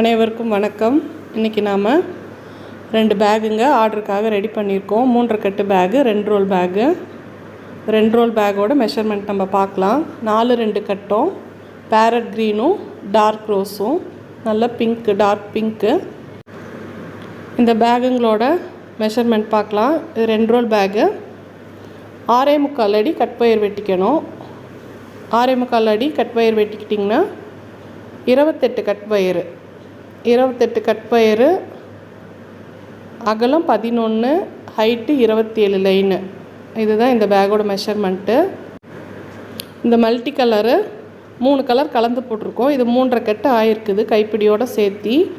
அனைவருக்கும் வணக்கம். இன்றைக்கி நாம் ரெண்டு பேகுங்க ஆர்டருக்காக ரெடி பண்ணியிருக்கோம். மூன்றரை கட்டு பேகு ரெண்டு ரோல் பேகு. ரெண்டு ரோல் பேக்கோட மெஷர்மெண்ட் நம்ம பார்க்கலாம். நாலு ரெண்டு கட்டும் பேரட் க்ரீனும் டார்க் ரோஸும் நல்ல பிங்க்கு டார்க் பிங்க்கு இந்த பேகுங்களோட மெஷர்மெண்ட் பார்க்கலாம். இது ரெண்டு ரோல் பேகு. ஆறே முக்கால் அடி கட் பயிர் வெட்டிக்கணும். ஆறே முக்கால் அடி கட் பயிர் வெட்டிக்கிட்டிங்கன்னா இருபத்தெட்டு கட் பயிர். இருபத்தெட்டு கட் அகலம் பதினொன்று ஹைட்டு இருபத்தி ஏழு லைனு இதுதான் இந்த பேக்கோட மெஷர்மெண்ட்டு இந்த மல்டி கலரு மூணு கலர் கலந்து போட்டிருக்கோம். இது மூன்றரை கட்டு ஆயிருக்குது கைப்பிடியோட சேர்த்தி.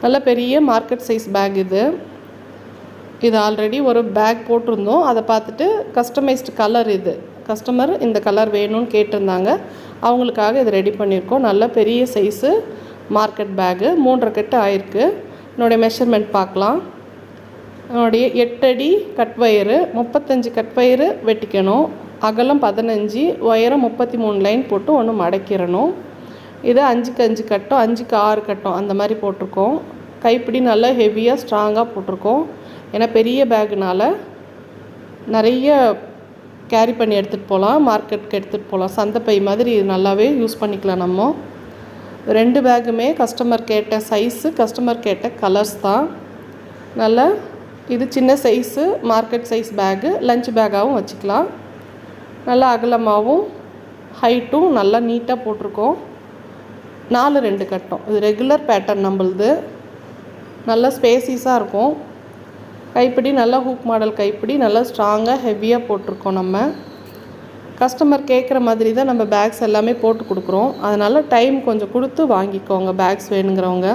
நல்ல பெரிய மார்க்கெட் சைஸ் பேக் இது. இது ஆல்ரெடி ஒரு பேக் போட்டிருந்தோம். அதை பார்த்துட்டு கஸ்டமைஸ்டு கலர் இது. கஸ்டமர் இந்த கலர் வேணும்னு கேட்டிருந்தாங்க. அவங்களுக்காக இது ரெடி பண்ணியிருக்கோம். நல்ல பெரிய சைஸு மார்க்கெட் பேகு மூன்றரை கட்டு ஆயிருக்கு. என்னுடைய மெஷர்மெண்ட் பார்க்கலாம். என்னுடைய எட்டடி கட் வயரு முப்பத்தஞ்சு கட் வயரு வெட்டிக்கணும். அகலம் பதினஞ்சு உயரம் முப்பத்தி மூணு லைன் போட்டு ஒன்று மடக்கிடணும் இது அஞ்சுக்கு அஞ்சு கட்டும் அஞ்சுக்கு ஆறு கட்டும் அந்த மாதிரி போட்டிருக்கோம். கைப்பிடி நல்லா ஹெவியாக ஸ்ட்ராங்காக போட்டிருக்கோம். ஏன்னா பெரிய பேக்குனால நிறைய கேரி பண்ணி எடுத்துகிட்டு போகலாம் மார்க்கெட்டுக்கு எடுத்துகிட்டு போகலாம். சந்தைப்பை மாதிரி இது நல்லாவே யூஸ் பண்ணிக்கலாம் நம்ம. ரெண்டு பேக்குமே கஸ்டமர் கேட்ட சைஸு கஸ்டமர் கேட்ட கலர்ஸ் தான். நல்ல இது சின்ன size market size bag lunch பேக்காகவும் வச்சுக்கலாம். நல்லா அகலமாகவும் ஹைட்டும் நல்லா நீட்டாக போட்டிருக்கோம். நாலு ரெண்டு கட்டம். இது ரெகுலர் பேட்டர்ன் நம்மளுது. நல்லா ஸ்பேசிஸாக இருக்கும். கைப்பிடி நல்லா ஹூக் மாடல் கைப்பிடி நல்லா ஸ்ட்ராங்காக ஹெவியாக போட்டிருக்கோம் நம்ம. கஸ்டமர் கேட்குற மாதிரி தான் நம்ம பேக்ஸ் எல்லாமே போட்டு கொடுக்குறோம். அதனால் டைம் கொஞ்சம் கொடுத்து வாங்கிக்கோங்க பேக்ஸ் வேணுங்கிறவங்க.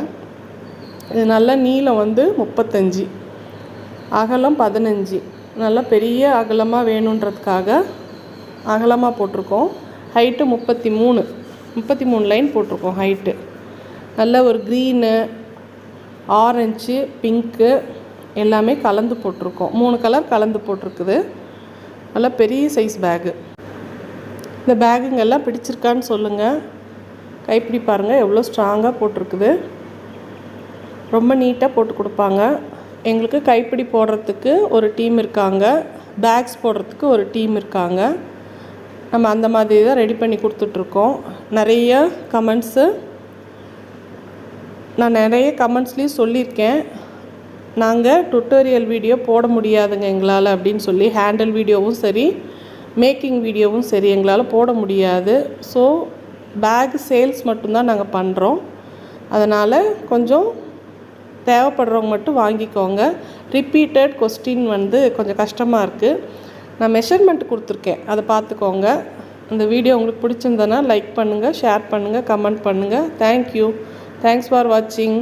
இது நல்ல நீளம் வந்து முப்பத்தஞ்சு. அகலம் பதினஞ்சு. நல்லா பெரிய அகலமாக வேணுன்றதுக்காக அகலமாக போட்டிருக்கோம். ஹைட்டு முப்பத்தி மூணு முப்பத்தி மூணு லைன் போட்டிருக்கோம் ஹைட்டு நல்ல ஒரு க்ரீனு ஆரஞ்சு பிங்க்கு எல்லாமே கலந்து போட்டிருக்கோம். மூணு கலர் கலந்து போட்டிருக்குது. நல்லா பெரிய சைஸ் பேகு இந்த பேகுங்கெல்லாம் பிடிச்சிருக்கான்னு சொல்லுங்கள் கைப்பிடி பாருங்கள் எவ்வளோ ஸ்ட்ராங்காக போட்டிருக்குது. ரொம்ப நீட்டாக போட்டு கொடுப்பாங்க. எங்களுக்கு கைப்பிடி போடுறதுக்கு ஒரு டீம் இருக்காங்க. பேக்ஸ் போடுறதுக்கு ஒரு டீம் இருக்காங்க. நம்ம அந்த மாதிரி தான் ரெடி பண்ணி கொடுத்துட்ருக்கோம். நிறைய கமெண்ட்ஸு நான் நிறைய கமெண்ட்ஸ்லேயும் சொல்லியிருக்கேன். நாங்கள் டுட்டோரியல் வீடியோ போட முடியாதுங்க எங்களால் அப்படின்னு சொல்லி ஹேண்டில் வீடியோவும் சரி மேக்கிங் வீடியோவும் சரி எங்களால் போட முடியாது. ஸோ பேக் சேல்ஸ் மட்டும்தான் நாங்கள் பண்ணுறோம் அதனால் கொஞ்சம் தேவைப்படுறவங்க மட்டும் வாங்கிக்கோங்க. ரிப்பீட்டட் கொஸ்டின் வந்து கொஞ்சம் கஷ்டமாக இருக்குது நான் மெஷர்மெண்ட் கொடுத்துருக்கேன். அதை பார்த்துக்கோங்க. இந்த வீடியோ உங்களுக்கு பிடிச்சிருந்தனா லைக் பண்ணுங்கள் ஷேர் பண்ணுங்கள் கமெண்ட் பண்ணுங்கள் தேங்க்யூ தேங்க்ஸ் ஃபார் வாட்சிங்